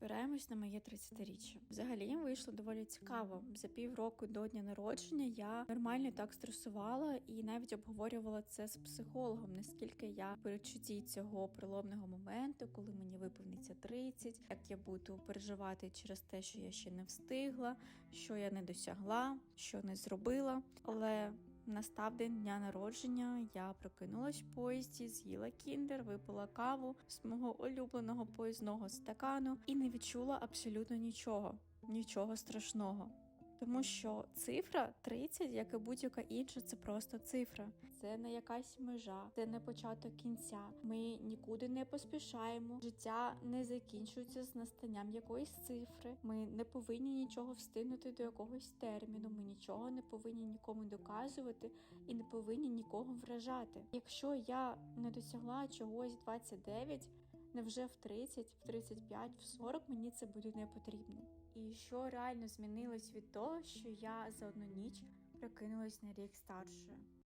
Збираємось на моє 30-річчя. Взагалі вийшло доволі цікаво. За півроку до дня народження я нормально так стресувала і навіть обговорювала це з психологом, наскільки я в передчутті цього приломного моменту, коли мені виповниться 30, як я буду переживати через те, що я ще не встигла, що я не досягла, що не зробила. Але Настав день дня народження, я прокинулась в поїзді, з'їла кіндер, випила каву з мого улюбленого поїзного стакану і не відчула абсолютно нічого, нічого страшного. Тому що цифра 30, як і будь-яка інша, це просто цифра. Це не якась межа, це не початок кінця. Ми нікуди не поспішаємо. Життя не закінчується з настанням якоїсь цифри. Ми не повинні нічого встигнути до якогось терміну. Ми нічого не повинні нікому доказувати і не повинні нікого вражати. Якщо я не досягла чогось 29, невже в 30, в 35, в 40 мені це буде не потрібно. І що реально змінилось від того, що я за одну ніч прокинулась на рік старшою.